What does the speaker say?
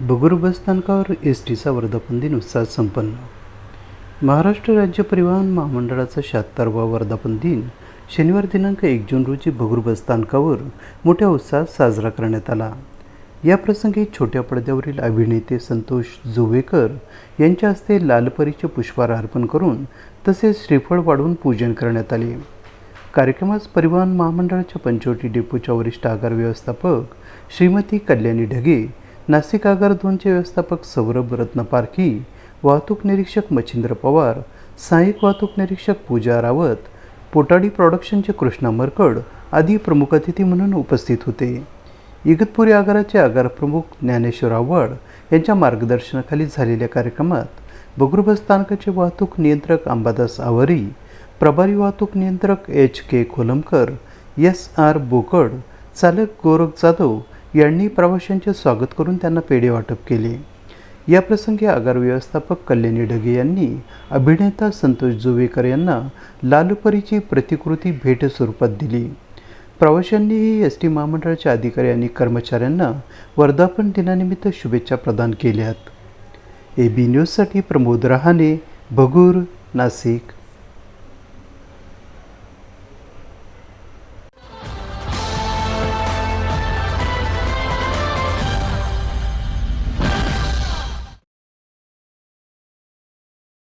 बगूर स्थानकावर एस टीचा वर्धापन दिन उत्साहात संपन्न. महाराष्ट्र राज्य परिवहन महामंडळाचा शहात्तरवा वर्धापन दिन शनिवार दिनांक एक जून रोजी भगूर स्थानकावर मोठ्या उत्साहात साजरा करण्यात आला. या प्रसंगी छोट्या पडद्यावरील अभिनेते संतोष जोवेकर यांच्या हस्ते लालपरीचे पुष्पहार अर्पण करून तसेच श्रीफळ वाढवून पूजन करण्यात आले. कार्यक्रमास परिवहन महामंडळाच्या पंचवटी डेपोच्या वरिष्ठ आगार व्यवस्थापक श्रीमती कल्याणी ढगे नाशिक आगार दोनचे व्यवस्थापक सौरभ रत्न पारखी वाहतूक निरीक्षक मच्छिंद्र पवार सहाय्यक वाहतूक निरीक्षक पूजा रावत पोटाडी प्रॉडक्शनचे कृष्णा मरकड आदी प्रमुख अतिथी म्हणून उपस्थित होते. इगतपुरी आगाराचे आगार प्रमुख ज्ञानेश्वर आव्हाड यांच्या मार्गदर्शनाखाली झालेल्या कार्यक्रमात बगरुबस स्थानकाचे वाहतूक नियंत्रक अंबादास आवरी प्रभारी वाहतूक नियंत्रक H K Kholamkar S R Bokad चालक गोरख जाधव यांनी प्रवाशांचे स्वागत करून त्यांना पेढे वाटप केले. या प्रसंगी आगार व्यवस्थापक कल्याणी ढगे यांनी अभिनेता संतोष जुवेकर यांना लालपरीची प्रतिकृती भेट स्वरूपात दिली. प्रवाशांनीही एस टी महामंडळाच्या अधिकारी आणि कर्मचाऱ्यांना वर्धापन दिनानिमित्त शुभेच्छा प्रदान केल्यात. ए बी न्यूजसाठी प्रमोद रहाणे भगूर नाशिक.